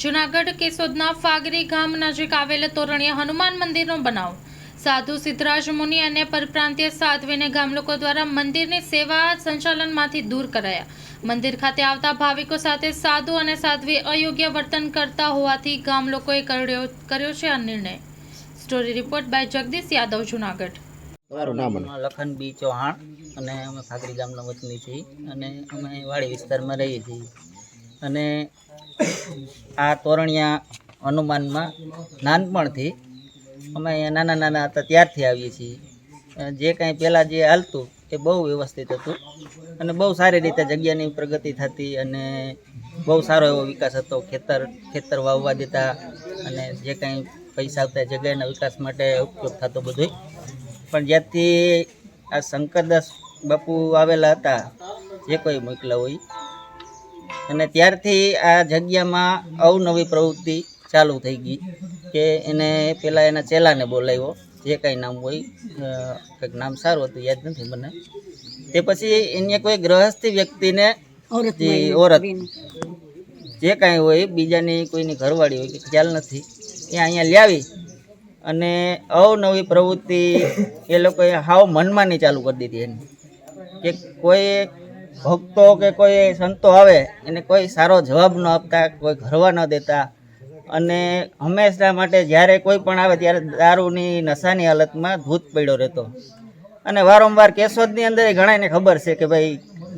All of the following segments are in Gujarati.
જુનાગઢ કેશોદના ફાગરી ગામ નજીક આવેલ તોરણીયા હનુમાન મંદિરનો બનાવ. સાધુ સિદ્ધરાજ મુનિ અને પરપ્રાંતીય સાધ્વીને ગામ લોકો દ્વારા મંદિરની સેવા સંચાલનમાંથી દૂર કરાયા. મંદિર ખાતે આવતા ભાવિકો સાથે સાધુ અને સાધ્વી અયોગ્ય વર્તન કરતા હોવાથી ગામ લોકોએ કર્યો કર્યો છે આ નિર્ણય. Story report by Jagdish Yadav Junagadh. નામ લખન બી ચૌહાણ અને અમે ફાગરી ગામના વતની છીએ અને અમે વાડી વિસ્તારમાં રહીએ છીએ. અને આ તોરણિયા હનુમાનમાં નાનપણથી અમે નાના નાના હતા, ત્યારથી આવીએ છીએ. જે કાંઈ પહેલાં જે હાલતું એ બહુ વ્યવસ્થિત હતું અને બહુ સારી રીતે જગ્યાની પ્રગતિ થતી અને બહુ સારો એવો વિકાસ હતો. ખેતર ખેતર વાવવા દેતા અને જે કાંઈ પૈસા આવતા જગ્યાના વિકાસ માટે ઉપયોગ થતો બધોય પણ જ્યારથી આ શંકરદાસ બાપુ આવેલા હતા, જે કોઈ મોકલા હોય અને ત્યારથી આ જગ્યામાં અવનવી પ્રવૃત્તિ ચાલુ થઈ ગઈ કે એને પહેલાં એના ચેલાને બોલાવ્યો જે કાંઈ નામ હોય કંઈક નામ સારું હતું યાદ નથી મને. તે પછી એને કોઈ ગ્રહસ્થી વ્યક્તિને ઓરત જે કાંઈ હોય બીજાની કોઈની ઘરવાળી હોય કે ખ્યાલ નથી એ અહીંયા લાવી અને અવનવી પ્રવૃત્તિ એ લોકોએ હાવ મનમાની ચાલુ કરી દીધી એની. કે કોઈ ભક્તો કે કોઈ સંતો આવે, એને કોઈ સારો જવાબ ન આપતા, કોઈ ઘરવા ન દેતા. અને હંમેશા માટે જ્યારે કોઈ પણ આવે ત્યારે દારૂની નશાની હાલતમાં ધૂત પડ્યો રહેતો. અને વારંવાર કેશોદની અંદર ઘણાને ખબર છે કે ભાઈ,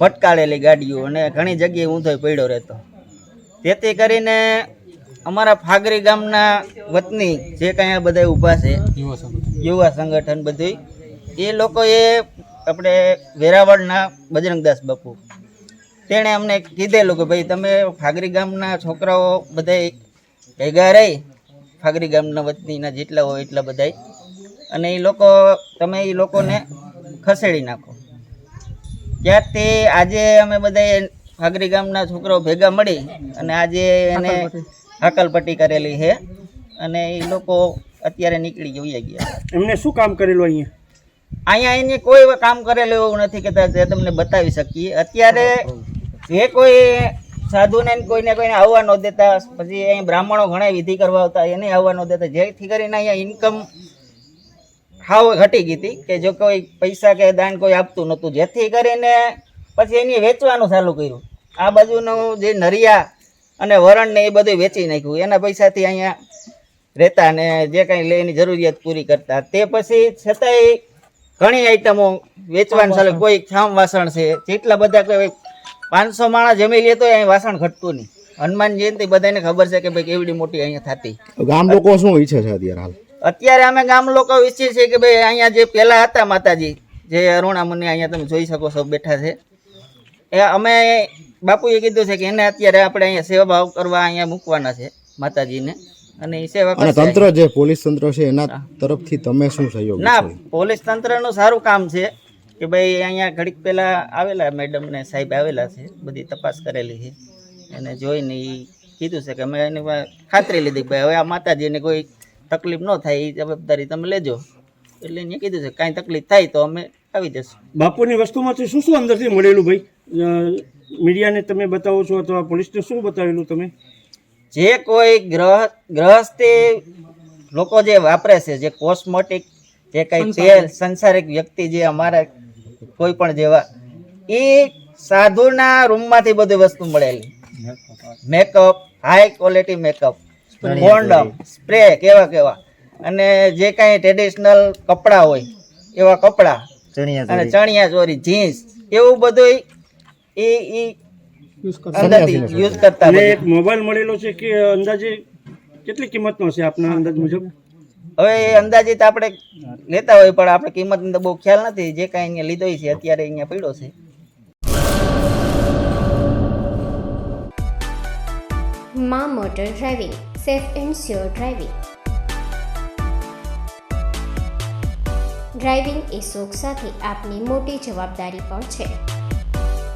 ભટકાળેલી ગાડીઓ અને ઘણી જગ્યાએ ઊંધો પડ્યો રહેતો. તેથી કરીને અમારા ફાગરી ગામના વતની જે કાંઈ આ બધા ઊભા છે, યુવા સંગઠન બધું એ લોકોએ આપણે વેરાવળના બજરંગદાસ બાપુ. તેણે અમને કીધેલું કે ભાઈ તમે ફાગરી ગામના છોકરાઓ બધાય ભેગા રહી, ફાગરી ગામના વતનીના જેટલા હોય એટલા બધાય. અને એ લોકો, તમે એ લોકોને ખસેડી નાખો. ત્યારથી આજે અમે બધા ફાગરી ગામના છોકરાઓ ભેગા મળી અને આજે એને હાકલપટ્ટી કરેલી છે. અને એ લોકો અત્યારે નીકળી જઈ ગયા. એમને શું કામ કરેલું અહીંયા? અહીંયા એની કોઈ કામ કરેલું એવું નથી કે જે તમને બતાવી શકીએ. અત્યારે જે કોઈ સાધુને કોઈને કોઈને આવવા ન દેતા, પછી અહીં બ્રાહ્મણો ઘણા વિધિ કરવા આવતા, એને આવવા ન દેતા. જેથી કરીને અહીંયા ઇન્કમ હાવ ઘટી ગઈ હતી કે જો કોઈ પૈસા કે દાન કોઈ આપતું નહોતું. જેથી કરીને પછી એની વેચવાનું ચાલુ કર્યું. આ બાજુનું જે નરિયા અને વરણ ને એ બધું વેચી નાખ્યું. એના પૈસાથી અહીંયા રહેતા ને જે કાંઈ લે એની જરૂરિયાત પૂરી કરતા. તે પછી છતાંય ઘણી આઈટમો વેચવાનું ચાલે કોઈ ખામ વાસણ છે. જેટલા બધા કોઈ પાંચસો માણસ જમી લે તો અહીં વાસણ ઘટતું નહીં. હનુમાન જયંતિ બધાને ખબર છે કે ભાઈ કેવડી મોટી અહીંયા થતી. ગામ લોકો શું ઈચ્છે છે અત્યારે હાલ? અત્યારે અમે ગામ લોકો ઈચ્છીએ છીએ કે ભાઈ અહીંયા જે પહેલા હતા માતાજી જે અરુણા મુનિ અહીંયા તમે જોઈ શકો છો બેઠા છે. એ અમે બાપુએ કીધું છે કે એને અત્યારે આપણે અહીંયા સેવા ભાવ કરવા અહીંયા મૂકવાના છે માતાજીને. અને એ સેવા અને તંત્ર જે પોલીસ તંત્ર છે એના તરફથી તમે શું સહયોગ ના પોલીસ તંત્રનું સારું કામ છે કે ભાઈ અહીંયા ઘડીક પહેલા આવેલા મેડમ ને સાહેબ આવેલા છે બધી તપાસ કરેલી છે. અને જોઈને એ કીધું છે કે અમે એની ખાતરી લીધી ભાઈ હવે આ માતાજીને કોઈ તકલીફ ન થાય એ જવાબદારી તમે લેજો. એટલે એને કીધું છે કાંઈ તકલીફ થાય તો અમે આવી જશું. બાપુની વસ્તુમાંથી શું શું અંદરથી મળેલું ભાઈ? મીડિયાને તમે બતાવો છો અથવા પોલીસને શું બતાવેલું તમે? જે કોઈ ગ્રહ ગ્રહસ્થી લોકો જે વાપરે છે જે કોસ્મેટિક જે કંઈ તેલ સંસારિક વ્યક્તિ જે અમારા કોઈ પણ જેવા એ સાધુના રૂમમાંથી બધી વસ્તુ મળેલી. Makeup high quality makeup condom spray કેવા કેવા. અને જે કાંઈ ટ્રેડિશનલ કપડાં હોય એવા કપડાં. અને ચણિયા ચોરી જીન્સ એવું બધું એ એ યુઝ કરતા અને એક મોબાઈલ મળેલો છે કે અંદાજે કેટલી કિંમતનો છે આપના અંદાજ મુજબ? હવે એ અંદાજિત આપણે લેતા હોય પણ આપણે કિંમત તો બહુ ખ્યાલ નથી. જે કાંઈ અહીંયા લીધો છે અત્યારે અહીંયા પડ્યો છે. મા motor driving safe and sure driving. Driving એ શોખ સાથે આપની મોટી જવાબદારી પણ છે.